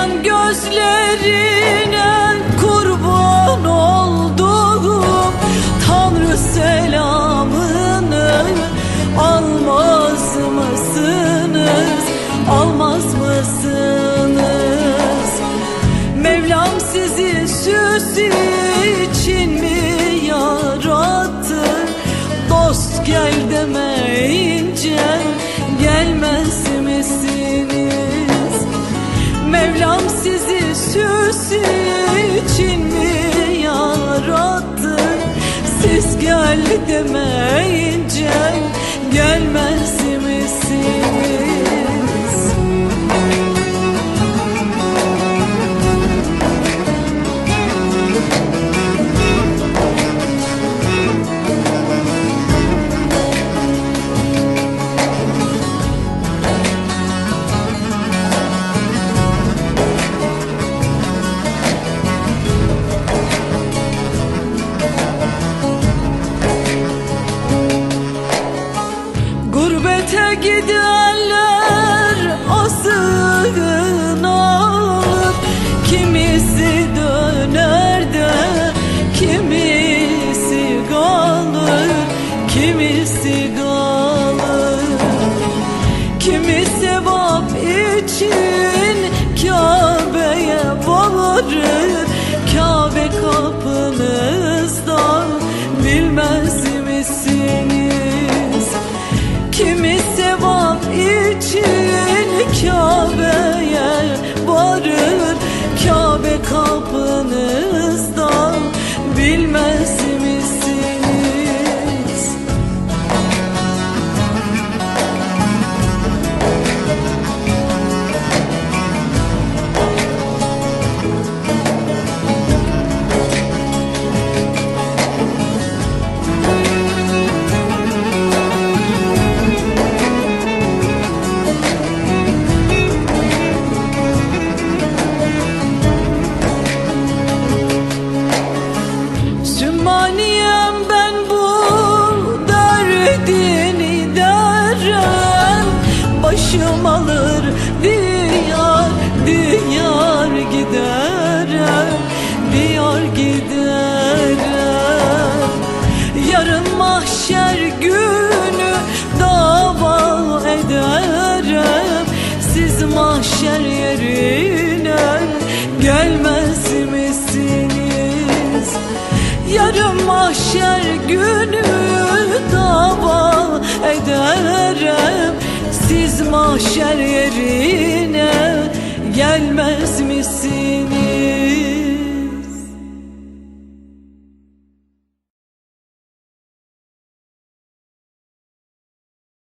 Yaşayan gözlerine kurban olduğum Tanrı selamını almaz mısınız? Almaz mısınız? Mevlam sizi süs için mi yarattı? Dost gel demeyince gelmez misin? Mevlam sizi süs için mi yarattı? Siz gel demeyince gelmez misiniz? Gurbete gidenler asılın alır Kimisi döner de kimisi kalır Kimisi kalır. Kimi sevap için Diyar giderim Yarın mahşer günü dava ederim Siz mahşer yerine gelmez misiniz? Yarın mahşer günü dava ederim Siz mahşer yerine gelmez misiniz?